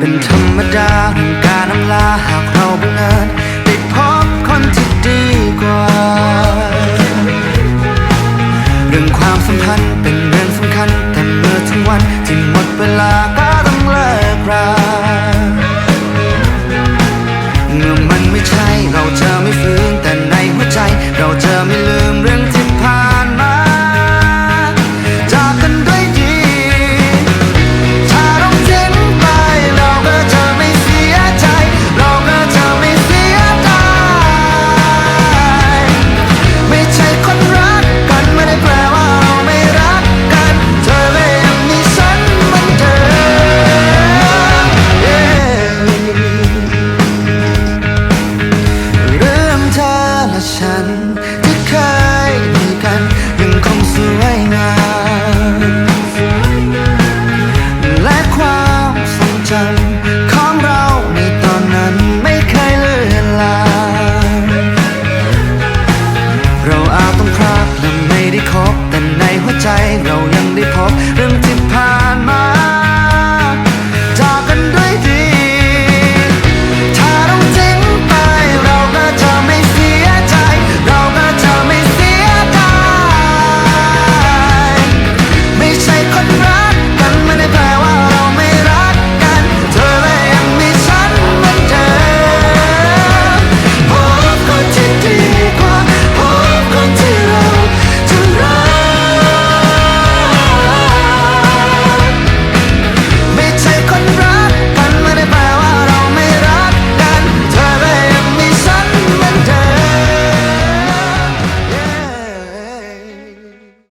เป็นธรรมดาของการนำลาหากเราบังเอิญได้พบคนที่ดีกว่า เรื่องความสัมพันธ์เป็น I know